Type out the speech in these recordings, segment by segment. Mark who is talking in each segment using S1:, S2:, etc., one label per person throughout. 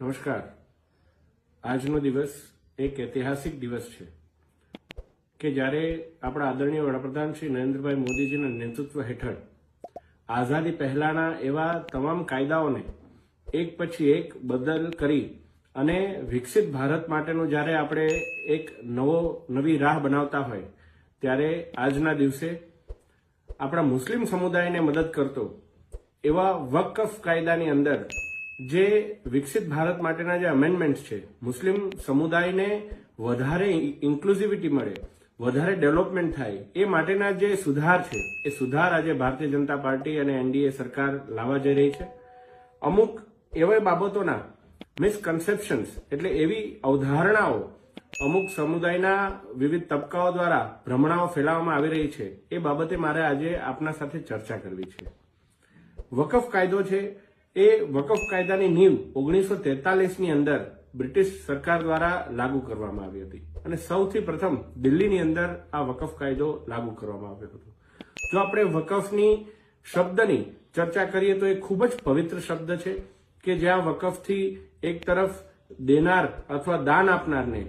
S1: નમસ્કાર. આજનો દિવસ એક ઐતિહાસિક દિવસ છે કે જ્યારે આપણા આદરણીય વડાપ્રધાન શ્રી નરેન્દ્રભાઈ મોદીજીના નેતૃત્વ હેઠળ આઝાદી પહેલાના એવા તમામ કાયદાઓને એક પછી એક બદલ કરી અને વિકસિત ભારત માટેનો જ્યારે આપણે એક નવો, નવી રાહ બનાવતા હોય, ત્યારે આજના દિવસે આપણા મુસ્લિમ સમુદાયને મદદ કરતો એવા વકફ કાયદાની અંદર જે વિકસિત ભારત માટેના જે અમેન્ડમેન્ટ છે, મુસ્લિમ સમુદાયને વધારે ઇન્ક્લુઝિવિટી મળે, વધારે ડેવલપમેન્ટ થાય, એ માટેના જે સુધાર છે, એ સુધાર આજે ભારતીય જનતા પાર્ટી અને એનડીએ સરકાર લાવવા જઈ રહી છે. અમુક એવા બાબતોના મિસકન્સેપ્શન્સ એટલે એવી અવધારણાઓ અમુક સમુદાયના વિવિધ તબક્કાઓ દ્વારા ભ્રમણાઓ ફેલાવવામાં આવી રહી છે, એ બાબતે મારે આજે આપના સાથે ચર્ચા કરવી છે. વકફ કાયદો છે એ વકફ કાયદાની નીવ ઓગણીસો તેતાલીસની અંદર બ્રિટિશ સરકાર દ્વારા લાગુ કરવામાં આવી હતી. અને સૌથી પ્રથમ દિલ્હીની અંદર આ વકફ કાયદો લાગુ કરવામાં આવ્યો હતો. જો આપણે વકફની શબ્દની ચર્ચા કરીએ તો એ ખૂબ જ પવિત્ર શબ્દ છે કે જ્યાં વકફથી એક તરફ દેનાર અથવા દાન આપનારને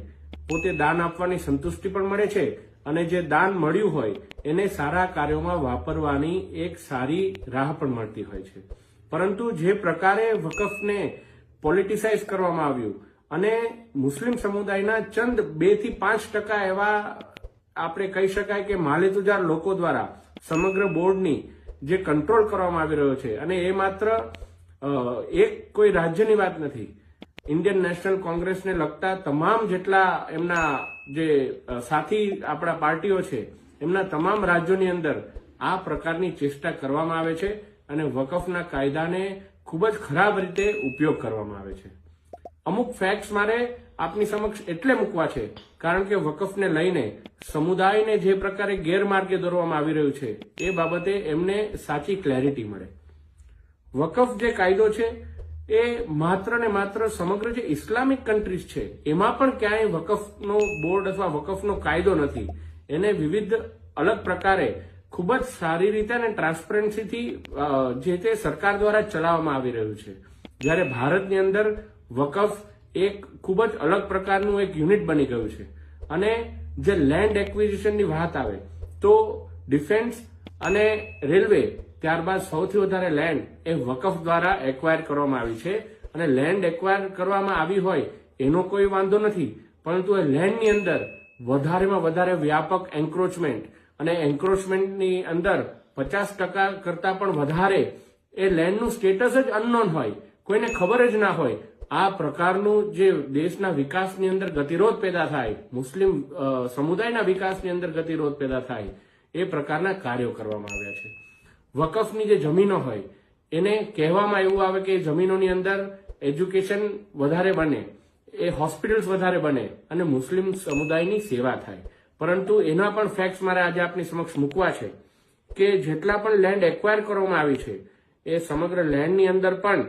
S1: પોતે દાન આપવાની સંતુષ્ટિ પણ મળે છે અને જે દાન મળ્યું હોય એને સારા કાર્યોમાં વાપરવાની એક સારી રાહ પણ મળતી હોય છે. પરંતુ જે પ્રકારે વકફને પોલિટિસાઇઝ કરવામાં આવ્યું અને મુસ્લિમ સમુદાયના ચંદ બેથી પાંચ ટકા એવા આપણે કહી શકાય કે માલેતુજાર લોકો દ્વારા સમગ્ર બોર્ડની જે કંટ્રોલ કરવામાં આવી રહ્યો છે અને એ માત્ર એક કોઈ રાજ્યની વાત નથી. ઇન્ડિયન નેશનલ કોંગ્રેસને લગતા તમામ જેટલા એમના જે સાથી આપણા પાર્ટીઓ છે, એમના તમામ રાજ્યોની અંદર આ પ્રકારની ચેષ્ટા કરવામાં આવે છે. અને વકફના કાયદાને ખૂબ જ ખરાબ રીતે ઉપયોગ કરવામાં આવે છે. અમુક ફેક્ટ્સ મારે આપની સમક્ષ એટલે મૂકવા છે, કારણ કે વકફને લઈને સમુદાયને જે પ્રકારે ગેરમાર્ગે દોરવામાં આવી રહ્યું છે, એ બાબતે એમને સાચી ક્લેરિટી મળે. વકફ જે કાયદો છે, એ માત્ર ને માત્ર સમગ્ર જે ઇસ્લામિક કન્ટ્રીઝ છે, એમાં પણ ક્યાંય વકફનો બોર્ડ અથવા વકફનો કાયદો નથી. એને વિવિધ અલગ પ્રકારે ખૂબ જ સારી રીતે અને ટ્રાન્સપરન્સીથી જે તે સરકાર દ્વારા ચલાવવામાં આવી રહ્યું છે. જ્યારે ભારતની અંદર વકફ એક ખૂબ જ અલગ પ્રકારનું એક યુનિટ બની ગયું છે. અને જે લેન્ડ એક્વિઝિશનની વાત આવે, તો ડિફેન્સ અને રેલવે ત્યારબાદ સૌથી વધારે લેન્ડ એ વકફ દ્વારા એક્વાયર કરવામાં આવી છે. અને લેન્ડ એક્વાયર કરવામાં આવી હોય, એનો કોઈ વાંધો નથી. પરંતુ એ લેન્ડની અંદર વધારેમાં વધારે વ્યાપક એન્ક્રોચમેન્ટ અને એન્ક્રોચમેન્ટની અંદર પચાસ ટકા કરતા પણ વધારે એ લેન્ડનું સ્ટેટસ જ અનનોન હોય. કોઈને ખબર જ ના હોય. આ પ્રકારનું જે દેશના વિકાસની અંદર ગતિરોધ પેદા થાય, મુસ્લિમ સમુદાયના વિકાસની અંદર ગતિરોધ પેદા થાય, એ પ્રકારના કાર્યો કરવામાં આવ્યા છે. વકફની જે જમીનો હોય, એને કહેવામાં એવું આવે કે જમીનોની અંદર એજ્યુકેશન વધારે બને, એ હોસ્પિટલ્સ વધારે બને અને મુસ્લિમ સમુદાયની સેવા થાય. પરંતુ એના પણ ફેક્ટ્સ મારે આજે આપની સમક્ષ મૂકવા છે કે જેટલા પણ લેન્ડ એક્વાયર કરવામાં આવી છે, એ સમગ્ર લેન્ડની અંદર પણ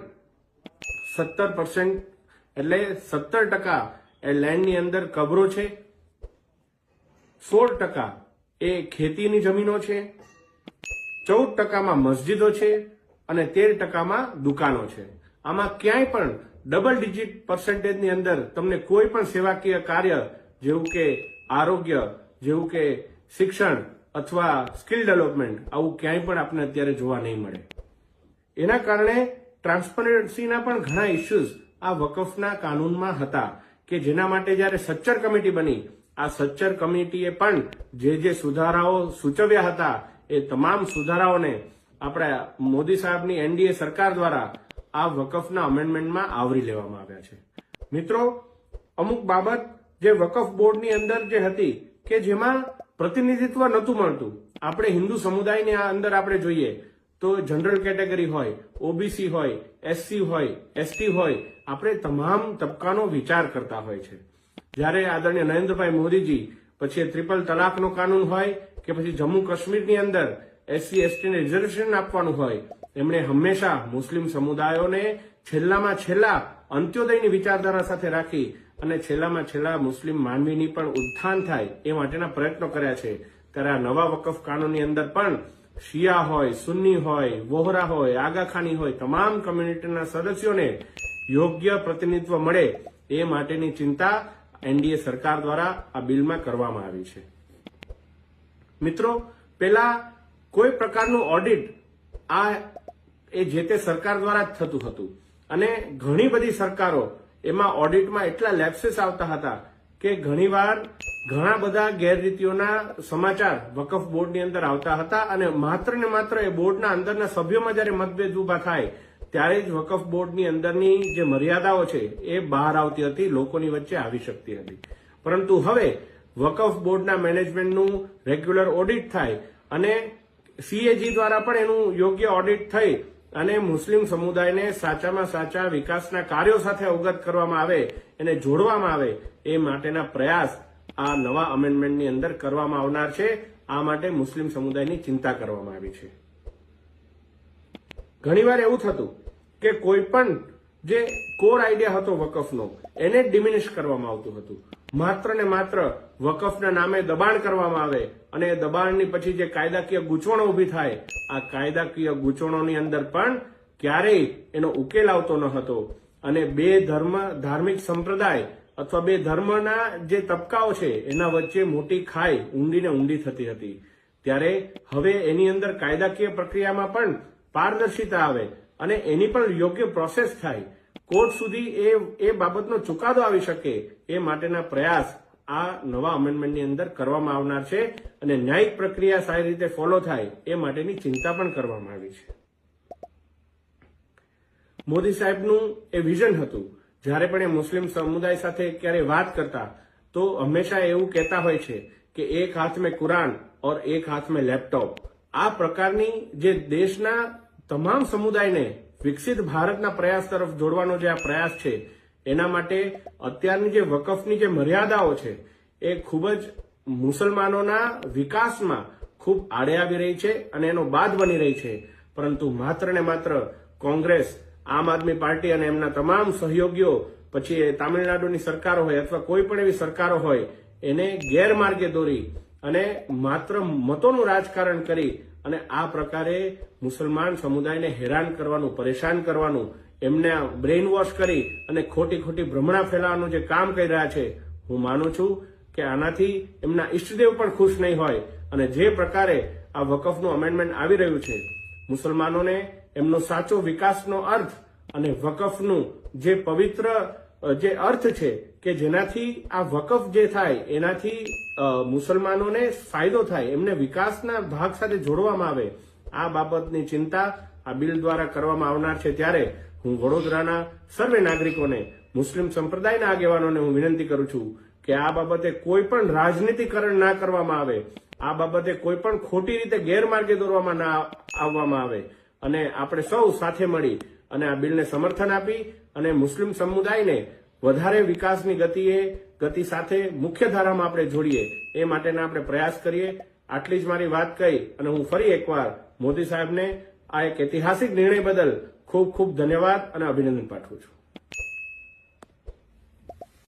S1: સત્તર પર્સન્ટ એટલે સત્તર ટકા એ લેન્ડની અંદર કબરો છે, સોળ ટકા એ ખેતીની જમીનો છે, ચૌદ ટકામાં મસ્જિદો છે અને તેર ટકામાં દુકાનો છે. આમાં ક્યાંય પણ ડબલ ડિજિટ પર્સન્ટેજની અંદર તમને કોઈ પણ સેવાકીય કાર્ય જેવું કે આરોગ્ય જેવું કે શિક્ષણ અથવા સ્કિલ ડેવલપમેન્ટ, આવું ક્યાંય પણ આપણે અત્યારે જોવા નહીં મળે. એના કારણે ટ્રાન્સપરન્સીના પણ ઘણા ઇસ્યુઝ આ વકફના કાનૂનમાં હતા કે જેના માટે જ્યારે સચ્ચર કમિટી બની, આ સચ્ચર કમિટીએ પણ જે જે સુધારાઓ સૂચવ્યા હતા, એ તમામ સુધારાઓને આપણા મોદી સાહેબની એનડીએ સરકાર દ્વારા આ વકફના અમેન્ડમેન્ટમાં આવરી લેવામાં આવ્યા છે. મિત્રો, અમુક બાબત જે વકફ બોર્ડની અંદર જે હતી કે જેમાં પ્રતિનિધિત્વ નહોતું મળતું. આપણે હિન્દુ સમુદાયની અંદર આપણે જોઈએ તો જનરલ કેટેગરી હોય, ઓબીસી હોય, એસસી હોય, એસટી હોય, આપણે તમામ તબક્કાનો વિચાર કરતા હોય છે. જ્યારે આદરણીય નરેન્દ્રભાઈ મોદીજી, પછી ટ્રિપલ તલાકનો કાનૂન હોય કે પછી જમ્મુ કાશ્મીરની અંદર એસસી, એસટીને રિઝર્વેશન આપવાનું હોય, એમણે હંમેશા મુસ્લિમ સમુદાયોને છેલ્લામાં છેલ્લા અંત્યોદયની વિચારધારા સાથે રાખી અને છેલ્લામાં છેલ્લા મુસ્લિમ માનવીની પણ ઉત્થાન થાય એ માટેના પ્રયત્નો કર્યા છે. ત્યારે આ નવા વકફ કાનૂનની અંદર પણ શિયા હોય, સુન્ની હોય, વોહરા હોય, આગાખાની હોય, તમામ કમ્યુનિટીના સદસ્યોને યોગ્ય પ્રતિનિધિત્વ મળે એ માટેની ચિંતા એનડીએ સરકાર દ્વારા આ બિલમાં કરવામાં આવી છે. મિત્રો, પેલા કોઈ પ્રકારનું ઓડિટ આ એ જે તે સરકાર દ્વારા જ થતું હતું. અને ઘણી બધી સરકારો એમાં ઓડિટમાં એટલા લેપ્સીસ આવતા હતા કે ઘણીવાર ઘણા બધા ગેરરીતિઓના સમાચાર વકફ બોર્ડની અંદર આવતા હતા અને માત્ર ને માત્ર એ બોર્ડના અંદરના સભ્યોમાં જ્યારે મતભેદ ઊભા થાય, ત્યારે જ વકફ બોર્ડની અંદરની જે મર્યાદાઓ છે એ બહાર આવતી હતી, લોકોની વચ્ચે આવી શકતી હતી. પરંતુ હવે વકફ બોર્ડના મેનેજમેન્ટનું રેગ્યુલર ઓડિટ થાય અને સીએજી દ્વારા પણ એનું યોગ્ય ઓડિટ થઈ અને મુસ્લિમ સમુદાયને સાચામાં સાચા વિકાસના કાર્યો સાથે અવગત કરવામાં આવે, એને જોડવામાં આવે, એ માટેના પ્રયાસ આ નવા અમેન્ડમેન્ટની અંદર કરવામાં આવનાર છે. આ માટે મુસ્લિમ સમુદાયની ચિંતા કરવામાં આવી છે. ઘણીવાર એવું થતું કે કોઈ પણ જે કોર આઈડિયા હતો વકફનો, એને ડિમિનિશ કરવામાં આવતું હતું. માત્ર ને માત્ર વકફના નામે દબાણ કરવામાં આવે અને એ દબાણની પછી જે કાયદાકીય ગૂંચવણો ઊભી થાય, આ કાયદાકીય ગૂંચવણોની અંદર પણ ક્યારેય એનો ઉકેલ આવતો ન હતો. અને બે ધર્મ, ધાર્મિક સંપ્રદાય અથવા બે ધર્મના જે તબકાઓ છે, એના વચ્ચે મોટી ખાઈ ઊંડીને ઊંડી થતી હતી. ત્યારે હવે એની અંદર કાયદાકીય પ્રક્રિયામાં પણ પારદર્શિતા આવે અને એની પણ યોગ્ય પ્રોસેસ થાય. કોર્ટ સુધી એ એ બાબતનો ચુકાદો આવી શકે એ માટેના પ્રયાસ આ નવા અમેન્ડમેન્ટની અંદર કરવામાં આવનાર છે અને ન્યાયિક પ્રક્રિયા સારી રીતે ફોલો થાય એ માટેની ચિંતા પણ કરવામાં આવી છે. મોદી સાહેબનું એ વિઝન હતું. જ્યારે પણ એ મુસ્લિમ સમુદાય સાથે ક્યારે વાત કરતા, તો હંમેશા એવું કહેતા હોય છે કે એક હાથ મેં કુરાન ઓર એક હાથ મેં લેપટોપ. આ પ્રકારની જે દેશના તમામ સમુદાયને વિકસિત ભારતના પ્રયાસ તરફ જોડવાનો જે આ પ્રયાસ છે, એના માટે અત્યારની જે વકફની જે મર્યાદાઓ છે, એ ખૂબ જ મુસલમાનોના વિકાસમાં ખૂબ આડે આવી રહી છે અને એનો બાદ બની રહી છે. પરંતુ માત્ર ને માત્ર કોંગ્રેસ, આમ આદમી પાર્ટી અને એમના તમામ સહયોગીઓ, પછી એ તામિલનાડુની સરકારો હોય અથવા કોઈ પણ એવી સરકારો હોય, એને ગેરમાર્ગે દોરી અને માત્ર મતોનું રાજકારણ કરી અને આ પ્રકારે મુસલમાન સમુદાયને હેરાન કરવાનું, પરેશાન કરવાનું, એમને બ્રેઇન વોશ કરી અને ખોટી ખોટી ભ્રમણા ફેલાવવાનું જે કામ કરી રહ્યા છે, હું માનું છું કે આનાથી એમના ઈષ્ટદેવ પણ ખુશ નહીં હોય અને જે પ્રકારે આ વકફનું અમેન્ડમેન્ટ આવી રહ્યું છે, મુસલમાનોને એમનો સાચો વિકાસનો અર્થ અને વકફનું જે પવિત્ર જે અર્થ છે કે જેનાથી આ વકફ જે થાય, એનાથી મુસલમાનોને ફાયદો થાય, એમને વિકાસના ભાગ સાથે જોડવામાં આવે, આ બાબતની ચિંતા આ બિલ દ્વારા કરવામાં આવનાર છે. ત્યારે હું વડોદરાના સર્વે નાગરિકોને, મુસ્લિમ સંપ્રદાયના આગેવાનોને હું વિનંતી કરું છું કે આ બાબતે કોઈ પણ રાજનીતિકરણ ના કરવામાં આવે, આ બાબતે કોઈ પણ ખોટી રીતે ગેરમાર્ગે દોરવામાં ના આવવામાં આવે, અને આપણે સૌ સાથે મળી અને આ બિલને સમર્થન આપી અને મુસ્લિમ સમુદાયને વધારે વિકાસની ગતિએ, ગતિ સાથે મુખ્ય ધારામાં આપણે જોડીએ, એ માટેના આપણે પ્રયાસ કરીએ. આટલી જ મારી વાત કહી અને હું ફરી એકવાર મોદી સાહેબને આ એક ઐતિહાસિક નિર્ણય બદલ ખૂબ ખૂબ ધન્યવાદ અને અભિનંદન પાઠવું છું.